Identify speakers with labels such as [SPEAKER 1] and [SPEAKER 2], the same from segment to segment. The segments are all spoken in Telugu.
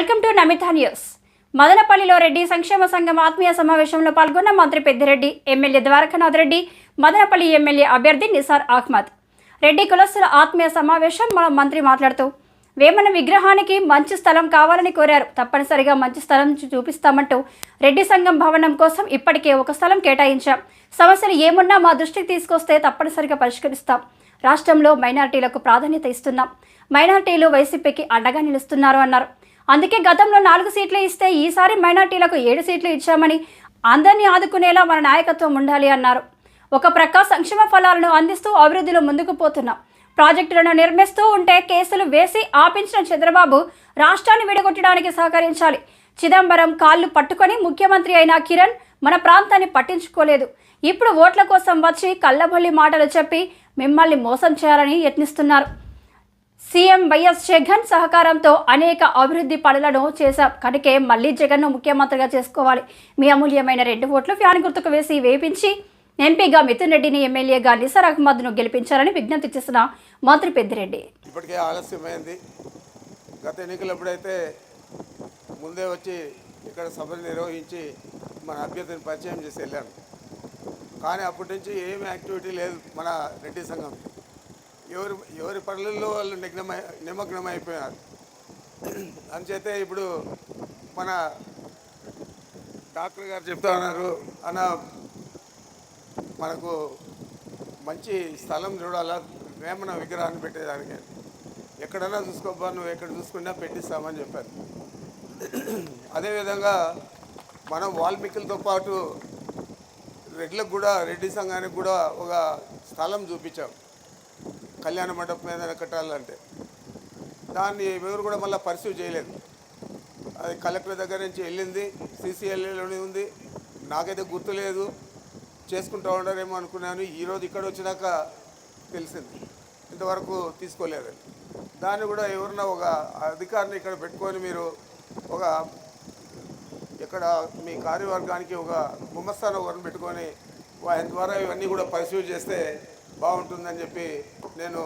[SPEAKER 1] Welcome to Namitha news. మదనపల్లిలో రెడ్డి సంక్షేమ సంఘం ఆత్మీయ సమావేశంలో పాల్గొన్న మంత్రి పెద్దిరెడ్డి ఎమ్మెల్యే ద్వారకానాథ్ రెడ్డి మదనపల్లి ఎమ్మెల్యే అభ్యర్థి నిసార్ అహ్మద్. రెడ్డి కులస్తుల ఆత్మీయ సమావేశం మన మంత్రి మాట్లాడుతూ వేమన విగ్రహానికి మంచి స్థలం కావాలని కోరారు. తప్పనిసరిగా మంచి స్థలం చూపిస్తామంటూ రెడ్డి సంఘం భవనం కోసం ఇప్పటికే ఒక స్థలం కేటాయించాం. సమస్యలు ఏమున్నా మా దృష్టికి తీసుకొస్తే తప్పనిసరిగా పరిష్కరిస్తాం. రాష్ట్రంలో మైనార్టీలకు ప్రాధాన్యత ఇస్తున్నాం. మైనార్టీలు వైసీపీకి అండగా నిలుస్తున్నారు అన్నారు. అందుకే గతంలో నాలుగు సీట్లు ఇస్తే ఈసారి మైనార్టీలకు ఏడు సీట్లు ఇచ్చామని అందరినీ ఆదుకునేలా మన నాయకత్వం ఉండాలి అన్నారు. ఒక ప్రక్క సంక్షేమ ఫలాలను అందిస్తూ అభివృద్ధిలో ముందుకు పోతున్నాం. ప్రాజెక్టులను నిర్మిస్తూ ఉంటే కేసులు వేసి ఆపించిన చంద్రబాబు రాష్ట్రాన్ని విడగొట్టడానికి సహకరించాలి. చిదంబరం కాళ్ళు పట్టుకొని ముఖ్యమంత్రి అయిన కిరణ్ మన ప్రాంతాన్ని పట్టించుకోలేదు. ఇప్పుడు ఓట్ల కోసం వచ్చి కళ్ళబొల్లి మాటలు చెప్పి మిమ్మల్ని మోసం చేయాలని యత్నిస్తున్నారు. సీఎం వైఎస్ జగన్ సహకారంతో అనేక అభివృద్ధి పనులను చేశాం. కనుకే మళ్ళీ జగన్ను ముఖ్యమంత్రిగా చేసుకోవాలి. మీ అమూల్యమైన రెండు ఓట్లు ఫ్యాన్ గుర్తుకు వేసి వేపించి ఎంపీగా మిథున్ రెడ్డిని ఎమ్మెల్యేగా నిసార్ అహ్మద్ను గెలిపించాలని విజ్ఞప్తి చేసిన మంత్రి పెద్దిరెడ్డి.
[SPEAKER 2] ఇప్పటికే ఆలస్యమైంది. గత ఎన్నికలప్పుడైతే ముందే వచ్చి ఇక్కడ సభలు నిర్వహించి మన అభ్యర్థిని పరిచయం చేసి వెళ్ళాను. కానీ అప్పటి నుంచి ఏమి యాక్టివిటీ లేదు మన రెడ్డి సంఘం. ఎవరు ఎవరి పనులలో వాళ్ళు నిగ్నమై నిమగ్నం అయిపోయారు అంచేతే ఇప్పుడు మన డాక్టర్ గారు చెప్తా ఉన్నారు అన్న మనకు మంచి స్థలం చూడాలా వేమన విగ్రహాన్ని పెట్టేదానికి. ఎక్కడైనా చూసుకోబ్బా నువ్వు ఎక్కడ చూసుకున్నా పెట్టిస్తామని చెప్పారు. అదేవిధంగా మనం వాల్మీకులతో పాటు రెడ్లకు కూడా రెడ్డి సంఘానికి కూడా ఒక స్థలం చూపించాం. కళ్యాణ మండపం ఏదైనా కట్టాలంటే దాన్ని ఎవరు కూడా మళ్ళీ పర్సీవ్ చేయలేదు. అది కలెక్టర్ దగ్గర నుంచి వెళ్ళింది సీసీఎల్ఏలోనే ఉంది. నాకైతే గుర్తులేదు. చేసుకుంటూ ఉండరేమో అనుకున్నాను. ఈరోజు ఇక్కడ వచ్చినాక తెలిసింది. ఇంతవరకు తీసుకోలేదు. దాన్ని కూడా ఎవరన్నా ఒక అధికారిని ఇక్కడ పెట్టుకొని మీరు ఒక ఇక్కడ మీ కార్యవర్గానికి ఒక గుమ్మస్థానం ఒకరిని పెట్టుకొని ఆయన ద్వారా ఇవన్నీ కూడా పరిశీలి చేస్తే బాగుంటుందని చెప్పి నేను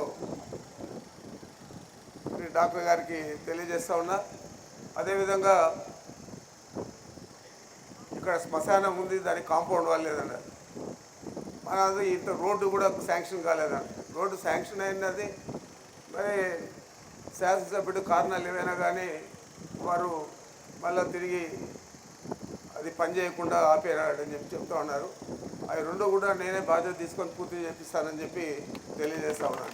[SPEAKER 2] డాక్టర్ గారికి తెలియజేస్తా ఉన్నా. అదేవిధంగా ఇక్కడ శ్మశానం ఉంది దానికి కాంపౌండ్ వాళ్ళు లేదన్నారు మన ఇంత రోడ్డు కూడా శాంక్షన్ కాలేదండి రోడ్డు శాంక్షన్ అయినది మరి శాసనసభ్యుడు కారణాలు ఏవైనా కానీ వారు మళ్ళీ తిరిగి అది పని చేయకుండా ఆపేరాడని చెప్పి చెప్తా ఉన్నారు. అవి రెండు కూడా నేనే బాధ్యత తీసుకొని పూర్తి చేపిస్తానని చెప్పి తెలియజేస్తా ఉన్నాను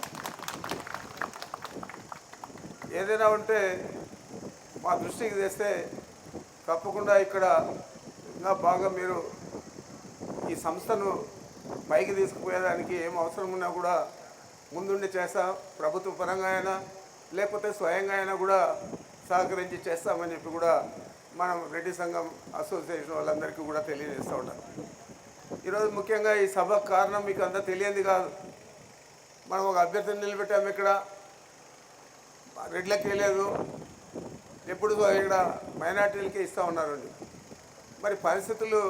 [SPEAKER 2] ఏదైనా ఉంటే మా దృష్టికి తెస్తే తప్పకుండా ఇక్కడ ఇంకా బాగా మీరు ఈ సంస్థను పైకి తీసుకుపోయేదానికి ఏం అవసరం ఉన్నా కూడా ముందుండి చేస్తాం ప్రభుత్వ పరంగా అయినా లేకపోతే స్వయంగా అయినా కూడా సహకరించి చేస్తామని చెప్పి కూడా మనం రెడ్డి సంఘం అసోసియేషన్ వాళ్ళందరికీ కూడా తెలియజేస్తూ ఉంటాం ఈరోజు ముఖ్యంగా ఈ సభ కారణం మీకు అంతా తెలియంది కాదు. మనం ఒక అభ్యర్థిని నిలబెట్టాము ఇక్కడ. రెడ్లకి వెళ్ళలేదు ఎప్పుడు ఇక్కడ మైనార్టీలకే ఇస్తూ ఉన్నారండి. మరి పరిస్థితులు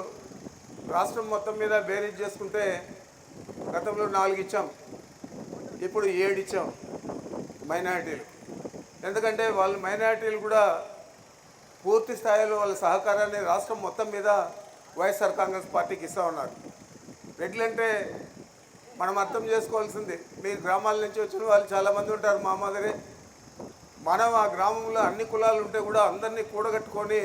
[SPEAKER 2] రాష్ట్రం మొత్తం మీద బేరీజ్ చేసుకుంటే గతంలో నాలుగు ఇచ్చాం. ఇప్పుడు ఏడు ఇచ్చాం మైనారిటీలు. ఎందుకంటే వాళ్ళు మైనారిటీలు కూడా పూర్తి స్థాయిలో వాళ్ళ సహకారాన్ని రాష్ట్రం మొత్తం మీద వైఎస్ఆర్ కాంగ్రెస్ పార్టీకి ఇస్తూ ఉన్నారు. రెడ్లంటే మనం అర్థం చేసుకోవాల్సింది. మీ గ్రామాల నుంచి వచ్చిన వాళ్ళు చాలామంది ఉంటారు మా మాదిరి. మనం ఆ గ్రామంలో అన్ని కులాలు ఉంటే కూడా అందరినీ కూడగట్టుకొని